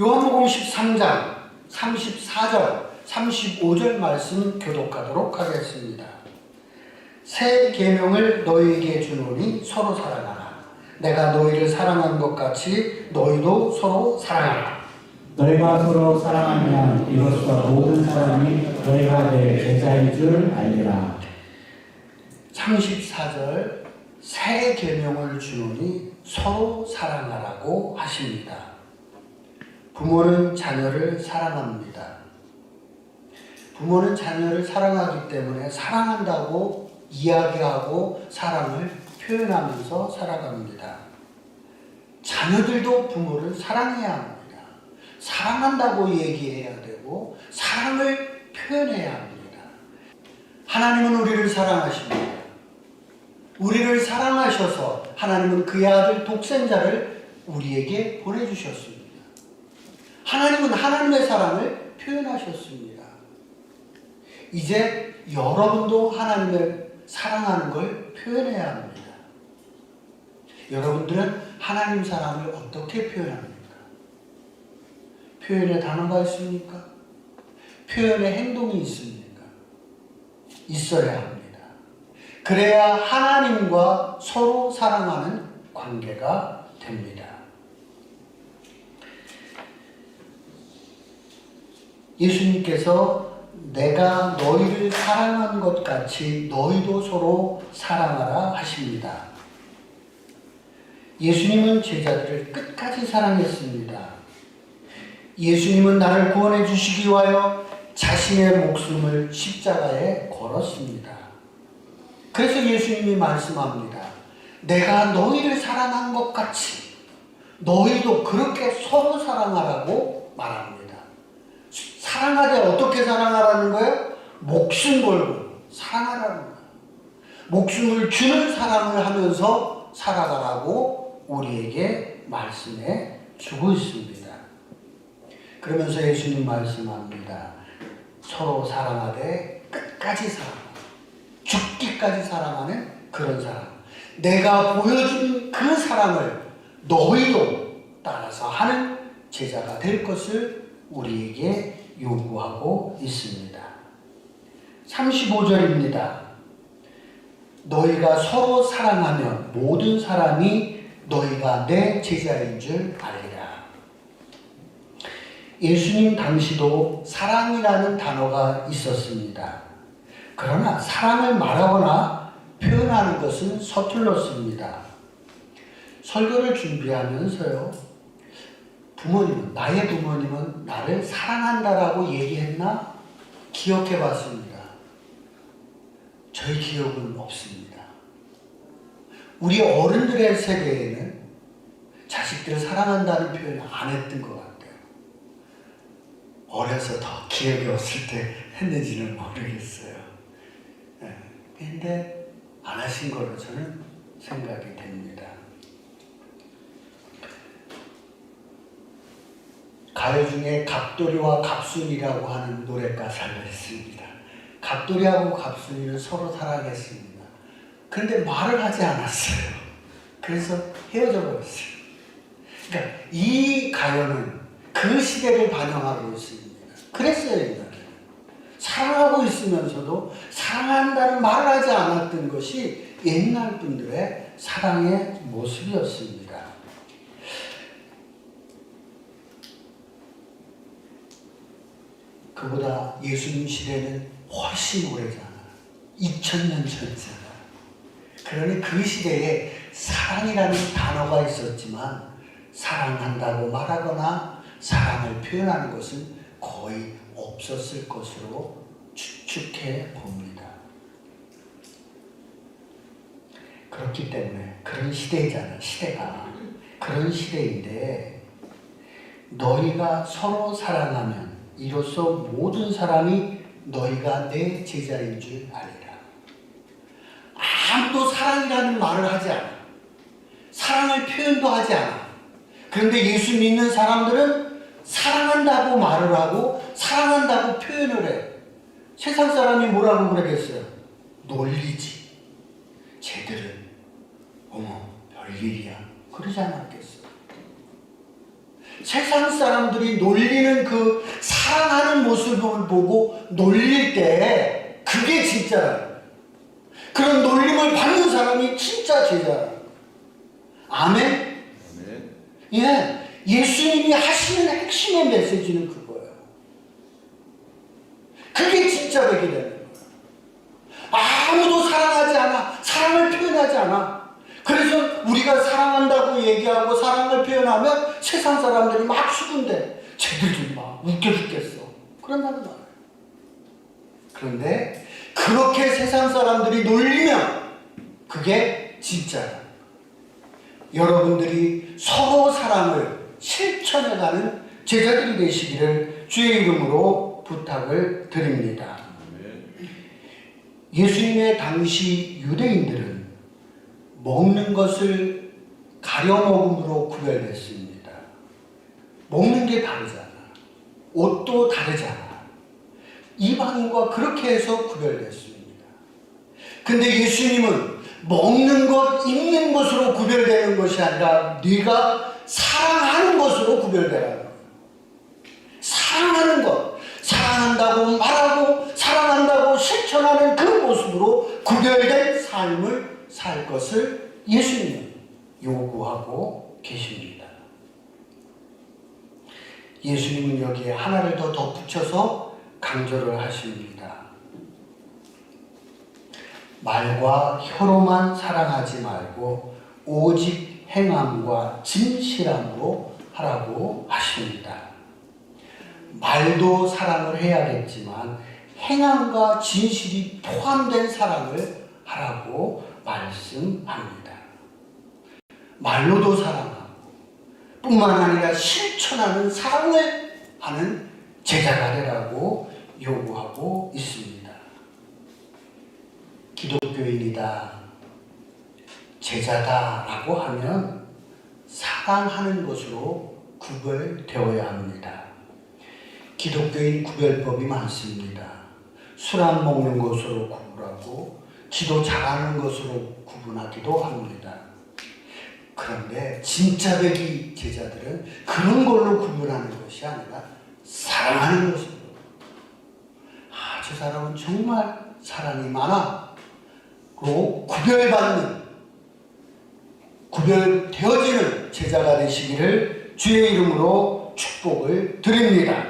요한복음 13장 34절, 35절 말씀 교독하도록 하겠습니다. 새 계명을 너희에게 주노니 서로 사랑하라. 내가 너희를 사랑한 것 같이 너희도 서로 사랑하라. 너희가 서로 사랑하면 이로써 모든 사람이 너희가 내 제자인 줄 알리라. 34절 새 계명을 주노니 서로 사랑하라고 하십니다. 부모는 자녀를 사랑합니다. 부모는 자녀를 사랑하기 때문에 사랑한다고 이야기하고 사랑을 표현하면서 살아갑니다. 자녀들도 부모를 사랑해야 합니다. 사랑한다고 얘기해야 되고 사랑을 표현해야 합니다. 하나님은 우리를 사랑하십니다. 우리를 사랑하셔서 하나님은 그의 아들 독생자를 우리에게 보내주셨습니다. 하나님은 하나님의 사랑을 표현하셨습니다. 이제 여러분도 하나님을 사랑하는 걸 표현해야 합니다. 여러분들은 하나님 사랑을 어떻게 표현합니까? 표현의 단어가 있습니까? 표현의 행동이 있습니까? 있어야 합니다. 그래야 하나님과 서로 사랑하는 관계가 됩니다. 예수님께서 내가 너희를 사랑한 것 같이 너희도 서로 사랑하라 하십니다. 예수님은 제자들을 끝까지 사랑했습니다. 예수님은 나를 구원해 주시기 위하여 자신의 목숨을 십자가에 걸었습니다. 그래서 예수님이 말씀합니다. 내가 너희를 사랑한 것 같이 너희도 그렇게 서로 사랑하라고 말합니다. 사랑하되 어떻게 사랑하라는 거예요? 목숨 걸고 사랑하라는 거예요. 목숨을 주는 사랑을 하면서 살아가라고 우리에게 말씀해 주고 있습니다. 그러면서 예수님 말씀합니다. 서로 사랑하되 끝까지 사랑. 죽기까지 사랑하는 그런 사랑. 내가 보여준 그 사랑을 너희도 따라서 하는 제자가 될 것을 우리에게 요구하고 있습니다. 35절입니다. 너희가 서로 사랑하면 모든 사람이 너희가 내 제자인 줄 알리라. 예수님 당시도 사랑이라는 단어가 있었습니다. 그러나 사랑을 말하거나 표현하는 것은 서툴렀습니다. 설교를 준비하면서요, 부모님, 나의 부모님은 나를 사랑한다라고 얘기했나? 기억해 봤습니다. 저희 기억은 없습니다. 우리 어른들의 세계에는 자식들을 사랑한다는 표현을 안 했던 것 같아요. 어려서 더 기억이 없을 때 했는지는 모르겠어요. 예, 근데 안 하신 걸로 저는 생각이 됩니다. 가요 중에 갑돌이와 갑순이라고 하는 노래 가사가 있습니다. 갑돌이하고 갑순이는 서로 사랑했습니다. 그런데 말을 하지 않았어요. 그래서 헤어져 버렸어요. 그러니까 이 가요는 그 시대를 반영하고 있습니다. 그랬어요, 옛날에. 사랑하고 있으면서도 사랑한다는 말을 하지 않았던 것이 옛날 분들의 사랑의 모습이었습니다. 그보다 예수님 시대는 훨씬 오래잖아. 2000년 전이잖아. 그러니 그 시대에 사랑이라는 단어가 있었지만 사랑한다고 말하거나 사랑을 표현하는 것은 거의 없었을 것으로 추측해 봅니다. 그렇기 때문에 그런 시대잖아, 시대가. 그런 시대인데 너희가 서로 사랑하면 이로써 모든 사람이 너희가 내 제자인 줄 알리라. 아무도 사랑이라는 말을 하지 않아. 사랑을 표현도 하지 않아. 그런데 예수 믿는 사람들은 사랑한다고 말을 하고 사랑한다고 표현을 해. 세상 사람이 뭐라고 그러겠어요? 놀리지. 쟤들은 어머 별일이야. 그러지 않았겠어. 세상 사람들이 놀리는 그 사랑하는 모습을 보고 놀릴 때 그게 진짜라. 그런 놀림을 받는 사람이 진짜 제자라. 아멘? 예. 예수님이 하시는 핵심의 메시지는 그거예요. 그게 진짜 되게 되는 거예요. 아무도 사랑하지 않아. 사랑을 표현하지 않아. 그래서 우리가 사랑한다고 얘기하고 사랑을 표현하면 세상 사람들이 막 수군대. 쟤들도 막 웃겨 죽겠어. 그런다는. 그런데 그렇게 세상 사람들이 놀리면 그게 진짜야. 여러분들이 서로 사랑을 실천해가는 제자들이 되시기를 주의 이름으로 부탁을 드립니다. 예수님의 당시 유대인들은 먹는 것을 가려 먹음으로 구별됐습니다. 먹는 게 다르잖아. 옷도 다르잖아. 이방인과 그렇게 해서 구별됐습니다. 근데 예수님은 먹는 것, 입는 것으로 구별되는 것이 아니라 네가 사랑하는 것으로 구별되라는 거예요. 사랑하는 것, 사랑한다고 말하고 사랑한다고 실천하는 그 모습으로 구별된 삶을 살 것을 예수님은 요구하고 계십니다. 예수님은 여기에 하나를 더 덧붙여서 강조를 하십니다. 말과 혀로만 사랑하지 말고 오직 행함과 진실함으로 하라고 하십니다. 말도 사랑을 해야겠지만 행함과 진실이 포함된 사랑을 하라고 말씀합니다. 말로도 사랑하고 뿐만 아니라 실천하는 사랑을 하는 제자가 되라고 요구하고 있습니다. 기독교인이다, 제자다라고 하면 사랑하는 것으로 구별되어야 합니다. 기독교인 구별법이 많습니다. 술 안 먹는 것으로 구분하고 기도 잘하는 것으로 구분하기도 합니다. 그런데 진짜 배기 제자들은 그런 걸로 구분하는 것이 아니라 사랑하는 것으로 아, 저 사람은 정말 사랑이 많아. 로 구별받는 구별되어지는 제자가 되시기를 주의 이름으로 축복을 드립니다.